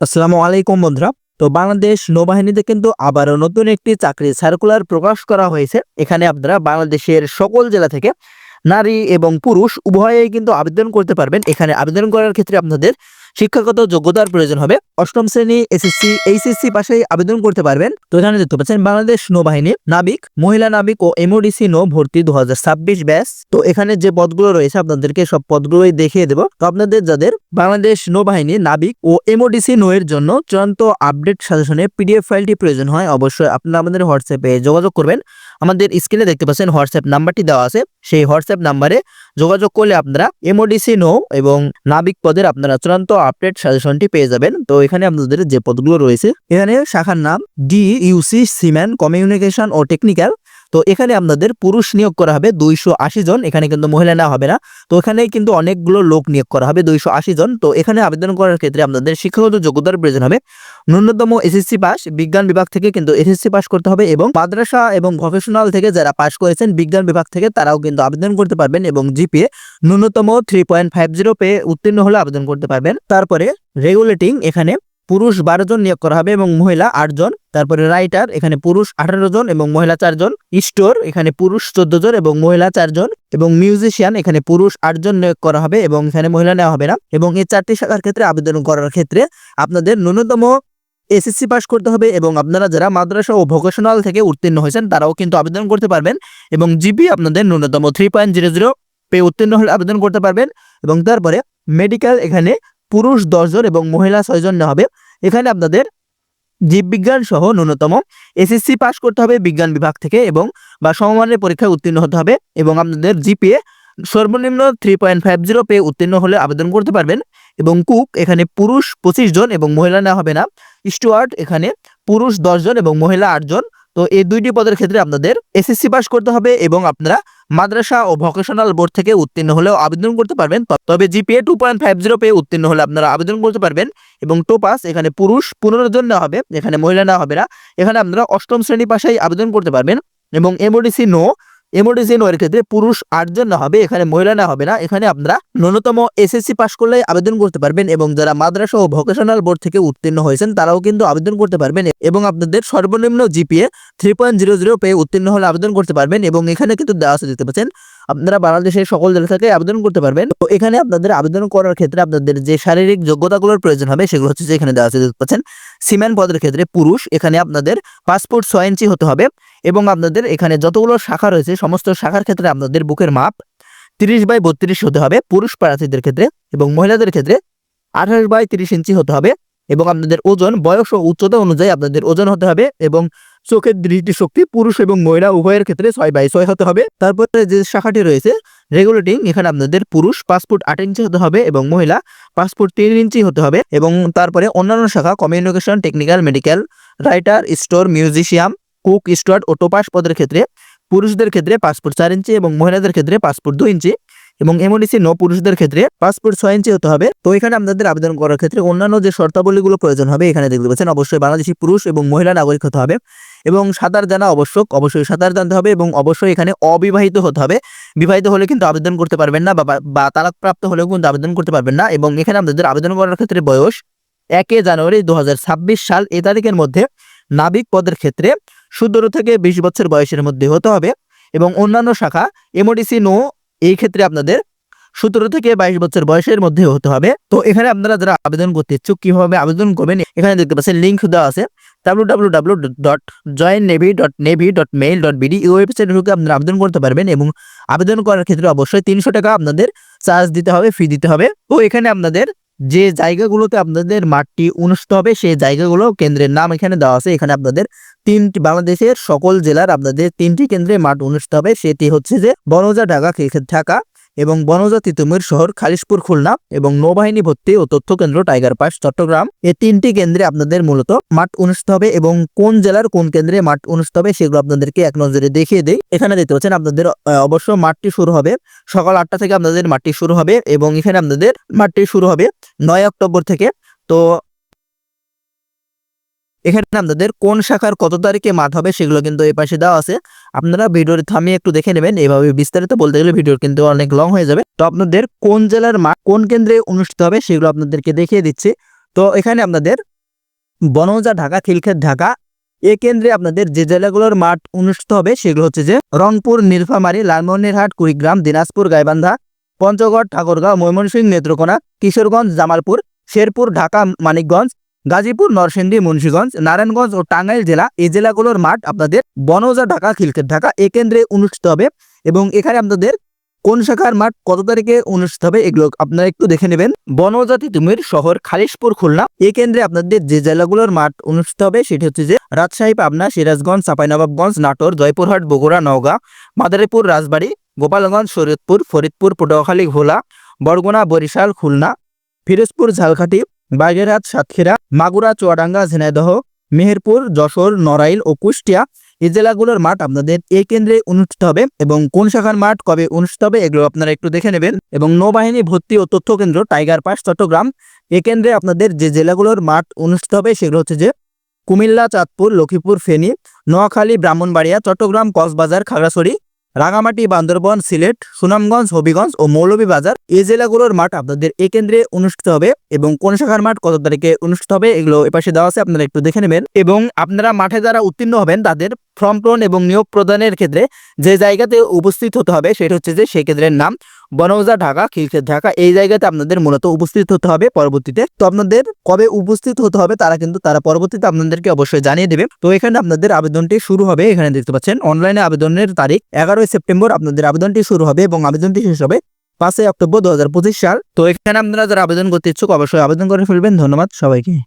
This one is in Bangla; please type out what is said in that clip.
আসসালামু আলাইকুম বন্ধুরা। তো বাংলাদেশ নৌবাহিনীতে কিন্তু আবারও নতুন একটি চাকরি সার্কুলার প্রকাশ করা হয়েছে। এখানে আপনারা বাংলাদেশের সকল জেলা থেকে নারী এবং পুরুষ, উভয়েই কিন্তু আবেদন করতে পারবেন। এখানে আবেদন করার ক্ষেত্রে আপনাদের শিক্ষাগত যোগ্যতার প্রয়োজন হবে। অষ্টম শ্রেণি, এসএসসি, এইচএসসি পাশেই আবেদন করতে পারবেন। তো এখানে দেখতে পাচ্ছেন, বাংলাদেশ নৌবাহিনী, নাবিক, মহিলা নাবিক ও এমওডিসি নৌ ভর্তি দু হাজার ছাব্বিশ ব্যাস তো এখানে যে পদগুলো রয়েছে, আপনাদেরকে সব পদগুলোই দেখিয়ে দেবো। তো আপনাদের যাদের বাংলাদেশ নৌবাহিনী, নাবিক ও এমওডিসি নৌয়ের জন্য চূড়ান্ত আপডেট সাজেশনে পিডিএফ ফাইলটি প্রয়োজন হয়, অবশ্যই আপনারা আমাদের হোয়াটসঅ্যাপে যোগাযোগ করবেন। আমাদের স্ক্রিনে দেখতে পাচ্ছেন হোয়াটসঅ্যাপ নাম্বারটি দেওয়া আছে। সেই হোয়াটসঅ্যাপ নাম্বারে যোগাযোগ করলে আপনারা এমওডিসি নো এবং নাবিক পদের আপনারা চূড়ান্ত আপডেট সাজেশনটি পেয়ে যাবেন। তো এখানে আপনাদের যে পদগুলো রয়েছে, এখানে শাখার নাম D U C seaman communication ও টেকনিক্যাল তো এখানে আপনাদের পুরুষ নিয়োগ করা হবে দুইশো আশি জন, এখানে কিন্তু মহিলা নেওয়া হবে না। তো এখানে কিন্তু অনেকগুলো লোক নিয়োগ করা হবে দুইশো আশি জন। তো এখানে আবেদন করার ক্ষেত্রে আপনাদের শিক্ষাগত যোগ্যতার প্রয়োজন হবে। ন্যূনতম এসএসসি পাস বিজ্ঞান বিভাগ থেকে কিন্তু এসএসসি পাস করতে হবে এবং মাদ্রাসা এবং ভকেশনাল থেকে যারা পাস করেছেন বিজ্ঞান বিভাগ থেকে তারাও কিন্তু আবেদন করতে পারবেন এবং জিপিএ ন্যূনতম থ্রি পয়েন্ট ফাইভ জিরো পেয়ে উত্তীর্ণ হলে আবেদন করতে পারবেন। তারপরে রেগুলেটিং এখানে পুরুষ বারো জন নিয়োগ করা হবে এবং মহিলা আট জন। তারপরে রাইটার, এখানে পুরুষ আঠারো জন এবং মহিলা চারজন স্টোর, এখানে পুরুষ চোদ্দ জন এবং মহিলা চারজন এবং মিউজিশিয়ান, এখানে পুরুষ আটজন নিয়োগ করা হবে এবং এখানে মহিলা নেওয়া হবে না। এবং এই চারটি শাখার ক্ষেত্রে আবেদন করার ক্ষেত্রে আপনাদের ন্যূনতম এসএসসি পাস করতে হবে এবং আপনারা যারা মাদ্রাসা ও ভোকেশনাল থেকে উত্তীর্ণ হয়েছেন, তারাও কিন্তু আবেদন করতে পারবেন। এবং জিপি আপনাদের ন্যূনতম থ্রি পয়েন্ট জিরো জিরো পেয়ে উত্তীর্ণ হলে আবেদন করতে পারবেন। এবং তারপরে মেডিকেল এখানে পুরুষ দশজন এবং মহিলা ছয়জন নেওয়া হবে। এখানে আপনাদের জীববিজ্ঞান সহ ন্যূনতম এসএসসি পাস করতে হবে বিজ্ঞান বিভাগ থেকে এবং বা সমমানের পরীক্ষায় উত্তীর্ণ হতে হবে এবং আপনাদের জিপিএ সর্বনিম্ন থ্রি পয়েন্ট ফাইভ জিরো পেয়ে উত্তীর্ণ হলে আবেদন করতে পারবেন এবং কুক এখানে পুরুষ পঁচিশ জন এবং মহিলা নেওয়া হবে না। স্টুয়ার্ট এখানে পুরুষ দশজন এবং মহিলা আটজন। তো এই দুইটি পদের ক্ষেত্রে আপনাদের এসএসসি পাস করতে হবে এবং আপনারা মাদ্রাসা ও ভোকেশনাল বোর্ড থেকে উত্তীর্ণ হলেও আবেদন করতে পারবেন। তবে G P A two point five zero পেয়ে উত্তীর্ণ হলে আপনারা আবেদন করতে পারবেন এবং টোপাস এখানে পুরুষ পনেরো জন নেওয়া হবে, এখানে মহিলা নেওয়া হবে না। এখানে আপনারা অষ্টম শ্রেণি পাশেই আবেদন করতে পারবেন এবং এমওডিসি নো এমওডিসি নো এর ক্ষেত্রে পুরুষ আটজন না হবে, এখানে মহিলা না হবে না। এখানে আপনারা ন্যূনতম এসএসসি পাস করলে আবেদন করতে পারবেন এবং যারা মাদ্রাসা ও ভোকেশনাল বোর্ড থেকে উত্তীর্ণ হয়েছেন, তারাও কিন্তু আবেদন করতে পারবেন এবং আপনাদের সর্বনিম্ন GPA three point zero zero পেয়ে উত্তীর্ণ হলে আবেদন করতে পারবেন এবং এখানে কিন্তু দেওয়া আছে, দেখতে পাচ্ছেন? আপনারা বাংলাদেশের সকল জেলা থেকে আবেদন করতে পারবেন। তো এখানে আপনাদের আবেদন করার ক্ষেত্রে আপনাদের যে শারীরিক যোগ্যতাগুলোর প্রয়োজন হবে, সেগুলো হচ্ছে যে এখানে দেওয়া আছে, দেখতে পাচ্ছেন? সিমেন্ট পদের ক্ষেত্রে পুরুষ, এখানে আপনাদের পাসপোর্ট ছয় ইঞ্চি হতে হবে। এবং আপনাদের এখানে যতগুলো শাখা রয়েছে, সমস্ত শাখার ক্ষেত্রে আপনাদের বুকের মাপ তিরিশ বাই বত্রিশ হতে হবে পুরুষ প্রার্থীদের ক্ষেত্রে এবং মহিলাদের ক্ষেত্রে আঠাশ বাই তিরিশ ইঞ্চি হতে হবে এবং আপনাদের ওজন, বয়স ও উচ্চতা অনুযায়ী আপনাদের ওজন হতে হবে এবং চোখের দৃষ্টি শক্তি পুরুষ এবং মহিলা উভয়ের ক্ষেত্রে ছয় বাই ছয় হতে হবে। তারপরে যে শাখাটি রয়েছে, রেগুলেটিং, এখানে আপনাদের পুরুষ পাসপোর্ট আট ইঞ্চি হতে হবে এবং মহিলা পাসপোর্ট তিন ইঞ্চি হতে হবে এবং তারপরে অন্যান্য শাখা, communication, technical medical writer, store, musician cook steward ও টোপাস পদের ক্ষেত্রে পুরুষদের ক্ষেত্রে পাসপোর্ট চার ইঞ্চি এবং মহিলাদের ক্ষেত্রে পাসপোর্ট দুই ইঞ্চি এবং এমওডিসি নো পুরুষদের ক্ষেত্রে পাসপোর্ট ছয় ইঞ্চি হতে হবে। তো এখানে আপনাদের আবেদন করার ক্ষেত্রে অন্যান্য যে শর্তাবলীগুলো প্রয়োজন হবে, এখানে দেখতে পাচ্ছেন অবশ্যই বাংলাদেশি পুরুষ এবং মহিলা নাগরিক হতে হবে এবং সাঁতার জানা আবশ্যক, অবশ্যই সাঁতার জানতে হবে এবং অবশ্যই এখানে অবিবাহিত হতে হবে। বিবাহিত হলে কিন্তু আবেদন করতে পারবেন না বা বা তালাকপ্রাপ্ত হলেও কিন্তু আবেদন করতে পারবেন না এবং এখানে আপনাদের আবেদন করার ক্ষেত্রে বয়স একে জানুয়ারি দু হাজার ছাব্বিশ সাল, এ তারিখের মধ্যে নাবিক পদের ক্ষেত্রে সতেরো থেকে বিশ বছর বয়সের মধ্যে হতে হবে এবং অন্যান্য শাখা এমওডিসি নো এই ক্ষেত্রে আপনাদের সতেরো থেকে বাইশ বছর বয়সের মধ্যে হতে হবে। তো এখানে আপনারা যারা আবেদন করতে ইচ্ছুক, কীভাবে আবেদন করবেন, এখানে দেখতে পাচ্ছেন লিঙ্ক দেওয়া আছে। W W W dot join navy dot navy dot mail dot BD এই ওয়েবসাইটে ঢুকে আপনারা আবেদন করতে পারবেন এবং আবেদন করার ক্ষেত্রে অবশ্যই তিনশো টাকা আপনাদের চার্জ দিতে হবে ফি দিতে হবে। তো এখানে আপনাদের যে জায়গাগুলোতে আপনাদের মাঠটি অনুষ্ঠিত হবে, সেই জায়গাগুলো কেন্দ্রের নাম এখানে দেওয়া আছে। এখানে আপনাদের তিনটি, বাংলাদেশের সকল জেলার আপনাদের তিনটি কেন্দ্রে মাঠ অনুষ্ঠিত হবে। সেটি হচ্ছে যে বনজা ঢাকা ঢাকা এবং বনজা তিতুমির শহর খালিশপুর, খুলনা এবং নৌবাহিনী ভর্তি ও তথ্য কেন্দ্র টাইগার পাস চট্টগ্রাম। এই তিনটি কেন্দ্রে আপনাদের মূলত মাঠ অনুষ্ঠিত হবে এবং কোন জেলার কোন কেন্দ্রে মাঠ অনুষ্ঠিত হবে সেগুলো আপনাদেরকে এক নজরে দেখিয়ে দেই। এখানে দেখতে পাচ্ছেন আপনাদের অবশ্য মাঠটি শুরু হবে সকাল আটটা থেকে আপনাদের মাঠটি শুরু হবে এবং এখানে আপনাদের মাঠটি শুরু হবে নয় অক্টোবর থেকে। তো এখানে আপনাদের কোন শাখার কত তারিখে মাঠ হবে সেগুলো কিন্তু এই পাশে দেওয়া আছে। আপনারা ভিডিওর থামিয়ে একটু দেখে নেবেন, এভাবে বিস্তারিত বলতে গেলে ভিডিওর কিন্তু অনেক লং হয়ে যাবে। তো আপনাদের কোন জেলার মাঠ কোন কেন্দ্রে অনুষ্ঠিত হবে সেগুলো আপনাদেরকে দেখিয়ে দিচ্ছি। তো এখানে আপনাদের বনৌজা, ঢাকা, খিলক্ষেত, ঢাকা, এ কেন্দ্রে আপনাদের যে জেলাগুলোর মাঠ অনুষ্ঠিত হবে সেগুলো হচ্ছে যে রংপুর, নীলফামারী, লালমনিরহাট, কুড়িগ্রাম, দিনাজপুর, গাইবান্ধা, পঞ্চগড়, ঠাকুরগাঁও, ময়মনসিংহ, নেত্রকোনা, কিশোরগঞ্জ, জামালপুর, শেরপুর, ঢাকা, মানিকগঞ্জ গাজীপুর, নরসিংদী, মুন্সিগঞ্জ, নারায়ণগঞ্জ ও টাঙ্গাইল জেলা এই জেলাগুলোর মাঠ আপনাদের বনজা ঢাকা, খিলক্ষেত ঢাকা এ কেন্দ্রে অনুষ্ঠিত হবে। এবং এখানে আপনাদের কোন শাখার মাঠ, কত তারিখে অনুষ্ঠিত হবে এগুলো আপনারা একটু দেখে নেবেন। বনজাতি তুমির শহর খালিশপুর, খুলনা এই কেন্দ্রে আপনাদের যে জেলাগুলোর মাঠ অনুষ্ঠিত হবে সেটি হচ্ছে যে রাজশাহী, পাবনা, সিরাজগঞ্জ, চাঁপাইনবাবগঞ্জ, নাটোর, জয়পুরহাট, বগুড়া, নওগাঁ, মাদারীপুর, রাজবাড়ী, গোপালগঞ্জ, শরীয়তপুর, ফরিদপুর, পটুয়াখালী ভোলা বরগুনা, বরিশাল, খুলনা, ফিরোজপুর, ঝালকাঠি বাগেরহাট, সাতক্ষীরা, মাগুরা, চুয়াডাঙ্গা, ঝিনাইদহ, মেহেরপুর, যশোর, নড়াইল ও কুষ্টিয়া এই জেলাগুলোর মাঠ আপনাদের এই কেন্দ্রে অনুষ্ঠিত হবে এবং কোন শাখার মাঠ কবে অনুষ্ঠিত হবে এগুলো আপনারা একটু দেখে নেবেন এবং নৌবাহিনী, ভর্তি ও তথ্য কেন্দ্র, টাইগার পাস, চট্টগ্রাম এই কেন্দ্রে আপনাদের যে জেলাগুলোর মাঠ অনুষ্ঠিত হবে সেগুলো হচ্ছে যে কুমিল্লা, চাঁদপুর, লক্ষ্মীপুর, ফেনী, নোয়াখালী, ব্রাহ্মণবাড়িয়া, চট্টগ্রাম, কক্সবাজার, খাগড়াছড়ি রাঙামাটি, বান্দরবন, সিলেট, সুনামগঞ্জ, হবিগঞ্জ ও মৌলভীবাজার এই জেলাগুলোর মাঠ আপনাদের এই কেন্দ্রে অনুষ্ঠিত হবে এবং কোন শাখার মাঠ কত তারিখে অনুষ্ঠিত হবে এগুলো এপাশে দেওয়া আছে, আপনারা একটু দেখে নেবেন। এবং আপনারা মাঠে যারা উত্তীর্ণ হবেন, তাদের ফর্ম পূরণ এবং নিয়োগ প্রদানের ক্ষেত্রে যে জায়গাতে উপস্থিত হতে হবে, সেটা হচ্ছে যে সেই কেন্দ্রের নাম। বনৌজা ঢাকা, খিলক্ষেত ঢাকা, এই জায়গাতে আপনাদের মূলত উপস্থিত হতে হবে পরবর্তীতে। তো আপনাদের কবে উপস্থিত হতে হবে তারা কিন্তু তারা পরবর্তীতে আপনাদেরকে অবশ্যই জানিয়ে দেবে। তো এখানে আপনাদের আবেদনটি শুরু হবে, এখানে দেখতে পাচ্ছেন, অনলাইনে আবেদনের তারিখ এগারোই সেপ্টেম্বর আপনাদের আবেদনটি শুরু হবে এবং আবেদনটি শেষ হবে পাঁচই অক্টোবর দু হাজার পঁচিশ সাল। তো এখানে আপনারা যারা আবেদন করতে ইচ্ছুক অবশ্যই আবেদন করে ফেলবেন। ধন্যবাদ সবাইকে।